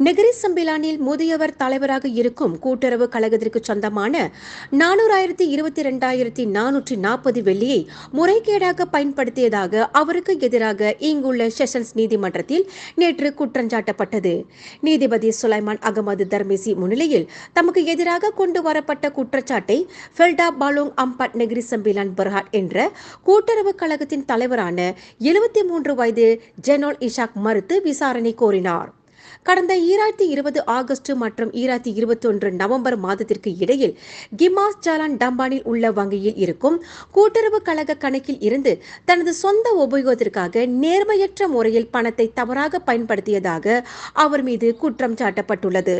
Negeri சம்பிலானில் முதியவர் தலைவராக இருக்கும் கூட்டுறவு கழகத்திற்கு சொந்தமான நானூறாயிரத்தி இருபத்தி ரெண்டாயிரத்தி நானூற்றி நாற்பது வெள்ளியை முறைகேடாக பயன்படுத்தியதாக அவருக்கு எதிராக இங்குள்ள செஷன்ஸ் நீதிமன்றத்தில் நேற்று குற்றஞ்சாட்டப்பட்டது நீதிபதி சுலைமான் அகமது தர்மேசி முன்னிலையில் தமக்கு எதிராக கொண்டு வரப்பட்ட குற்றச்சாட்டை FELDA Palong Ampat Negeri Sembilan Berhad என்ற கூட்டுறவு கழகத்தின் தலைவரான எழுபத்தி மூன்று வயது ஜெனோல் இஷாக் மறுத்து விசாரணை கோரினார். கடந்த ஈராயிரத்தி இருபது ஆகஸ்ட் மற்றும் ஈராயிரத்தி இருபத்தி ஒன்று நவம்பர் மாதத்திற்கு இடையில் கிமாஸ் ஜாலான் டம்பானில் உள்ள வங்கியில் இருக்கும் கூட்டுறவு கழக கணக்கில் இருந்து தனது சொந்த உபயோகத்திற்காக நேர்மையற்ற முறையில் பணத்தை தவறாக பயன்படுத்தியதாக அவர் மீது குற்றம் சாட்டப்பட்டுள்ளது.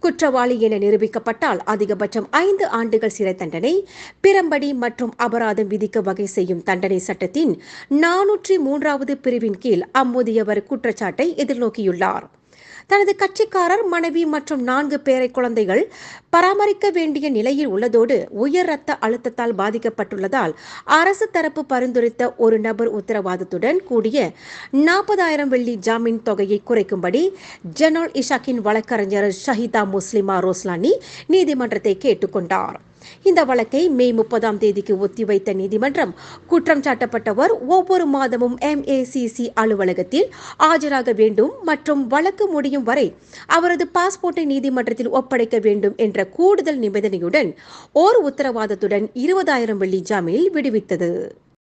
குற்றவாளி என நிரூபிக்கப்பட்டால் அதிகபட்சம் ஐந்து ஆண்டுகள் சிறை தண்டனை பிறம்படி மற்றும் அபராதம் விதிக்க வகை செய்யும் தண்டனை சட்டத்தின் நானூற்றி மூன்றாவது பிரிவின் கீழ் அம்முதியவர் குற்றச்சாட்டை எதிர்நோக்கியுள்ளார். தனது கட்சிக்காரர் மனைவி மற்றும் நான்கு பேரை குழந்தைகள் பராமரிக்க வேண்டிய நிலையில் உள்ளதோடு உயர் ரத்த அழுத்தத்தால் பாதிக்கப்பட்டுள்ளதால் அரசு தரப்பு பரிந்துரைத்த ஒரு நபர் உத்தரவாதத்துடன் கூடிய நாற்பதாயிரம் வெள்ளி ஜாமீன் தொகையை குறைக்கும்படி ஜெனல் இஷாக்கின் வழக்கறிஞர் ஷஹிதா முஸ்லிமா ரோஸ்லானி நீதிமன்றத்தை கேட்டுக்கொண்டார். இந்த வழக்கை மே முப்பதாம் தேதிக்கு ஒத்திவைத்த நீதிமன்றம் குற்றம் சாட்டப்பட்டவர் ஒவ்வொரு மாதமும் எம்ஏசிசி அலுவலகத்தில் ஆஜராக வேண்டும் மற்றும் வழக்கு முடியும் வரை அவரது பாஸ்போர்ட்டை நீதிமன்றத்தில் ஒப்படைக்க வேண்டும் என்ற கூடுதல் நிபந்தனையுடன் ஓர் உத்தரவாதத்துடன் இருபதாயிரம் வெள்ளி ஜாமீனில் விடுவித்தது.